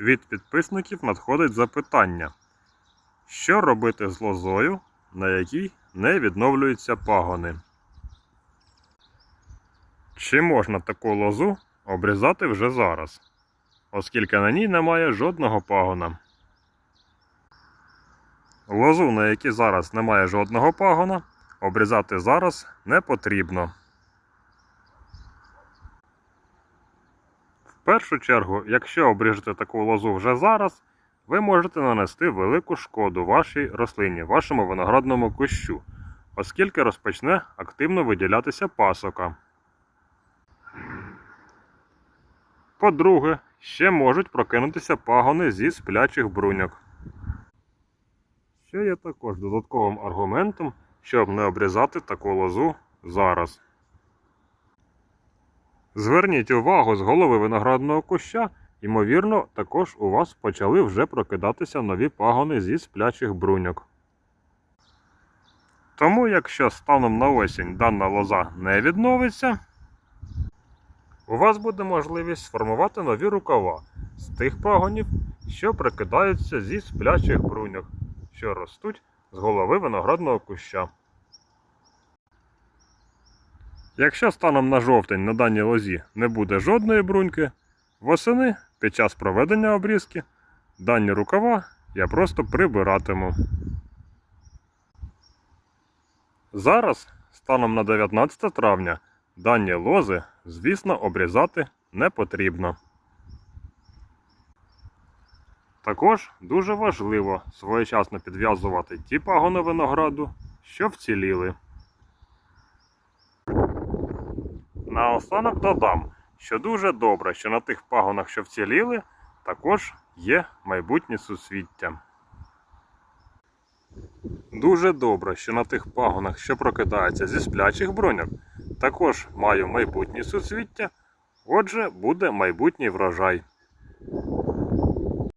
Від підписників надходить запитання, що робити з лозою, на якій не відновлюються пагони? Чи можна таку лозу обрізати вже зараз, оскільки на ній немає жодного пагона? Лозу, на якій зараз немає жодного пагона, обрізати зараз не потрібно. Першу чергу, якщо обріжете таку лозу вже зараз, ви можете нанести велику шкоду вашій рослині, вашому виноградному кущу, оскільки розпочне активно виділятися пасока. По-друге, ще можуть прокинутися пагони зі сплячих бруньок. Що є також додатковим аргументом, щоб не обрізати таку лозу зараз. Зверніть увагу з голови виноградного куща, ймовірно, також у вас почали вже прокидатися нові пагони зі сплячих бруньок. Тому, якщо станом на осінь дана лоза не відновиться, у вас буде можливість сформувати нові рукава з тих пагонів, що прикидаються зі сплячих бруньок, що ростуть з голови виноградного куща. Якщо станом на жовтень на даній лозі не буде жодної бруньки, восени під час проведення обрізки дані рукава я просто прибиратиму. Зараз, станом на 19 травня, дані лози, звісно, обрізати не потрібно. Також дуже важливо своєчасно підв'язувати ті пагони винограду, що вціліли. Наостанок додам, що дуже добре, що на тих пагонах, що вціліли, також є майбутнє суцвіття. Дуже добре, що на тих пагонах, що прокидаються зі сплячих броньок, також маю майбутнє суцвіття, отже, буде майбутній врожай.